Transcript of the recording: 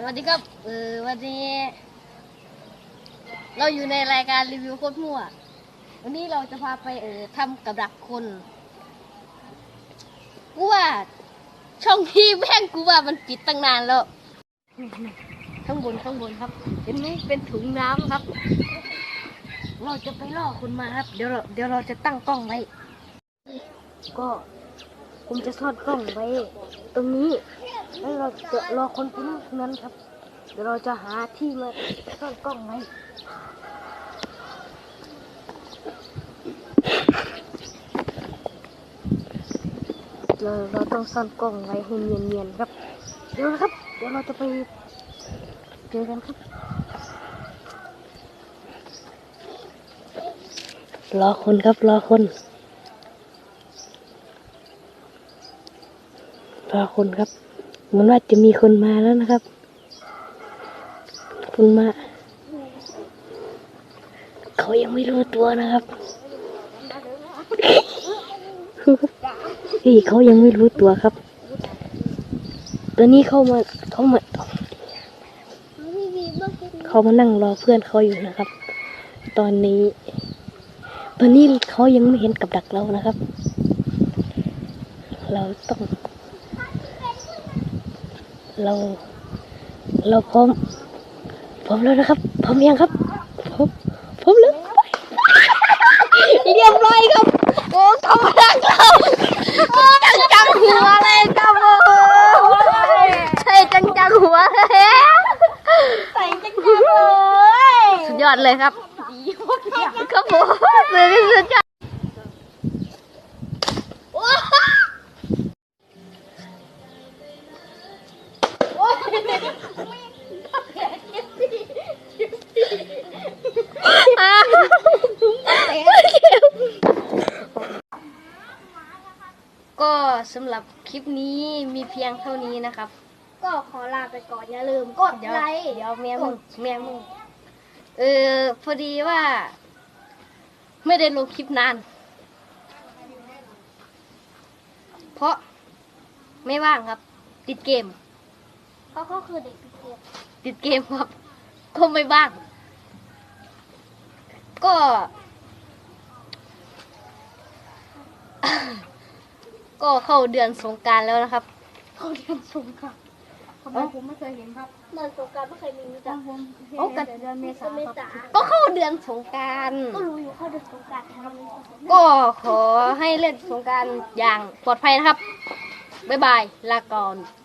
สวัสดีครับ เออวันนี้ เราอยู่ในรายการรีวิวโคตรมั่ว วันนี้เราจะพาไปเออทำกับดักคนกูว่าช่องที่แม่งกูว่ามันปิดตั้งนานแล้วข้างบนข้างบนครับ เห็นไหมเป็นถุงน้ำครับ เราจะไปล่อคนมาครับ เดี๋ยวเราเดี๋ยวเราจะตั้งกล้องไว้ ก็ผมจะทอดกล้องไว้ ตรงนี้ แล้วเราจะรอคนไปนั่งตรงนั้นครับ เดี๋ยวเราจะหาที่มาซ่อนกล้องไว้เราเราต้องซ่อนกล้องไว้ให้เนียนๆครับ เดี๋ยวนะครับ เดี๋ยวเราจะไปเจอกันครับ รอคนครับ รอคน รอคนครับ มือนว่าจะมีคนมาแล้วนะครับ คนมา เขายังไม่รู้ตัวนะครับเฮ้ยเขายังไม่รู้ตัวครับ ตอนนี้เขามาเขามาเขามานั่งรอเพื่อนเขาอยู่นะครับ ตอนนี้ ตอนนี้เขายังไม่เห็นกับดักเรานะครับ เราต้อง เรา เราพร้อมพร้อมแล้วนะครับพร้อมยังครับพร้อมพร้อมแล้วเรียบร้อยครับโอ้เขามาดักเราจังจังหัวเลยครับโอ้ใช่จังจังหัวเลยใส่จังจังเลยสุดยอดเลยครับครับผม ก็สำหรับคลิปนี้มีเพียงเท่านี้นะครับ ก็ขอลาไปก่อนอย่าลืมกดเดี๋ยวไลค์เดี๋ยวแม่มึงแม่มึงเออพอดีว่า ไม่ได้ลงคลิปนาน เพราะไม่ว่างครับ ติดเกมเพราะเขาคือเด็กพิเศษติดเกมครับ ก็ไม่บ้าง ก็ ก็เข้าเดือนสงกรารแล้วนะครับ เขาเรียนสงกรารทำไมผมไม่เคยเห็นครับเดือนสงกรารไม่เคยมีจ้ะผมโอ้กะเดือนเมษาเมษาก็เข้าเดือนสงกรารก็รู้อยู่เข้าเดือนสงกรารทำก็ขอให้เล่นสงกรารอย่างปลอดภัยนะครับ บ๊ายบาย ลาก่อน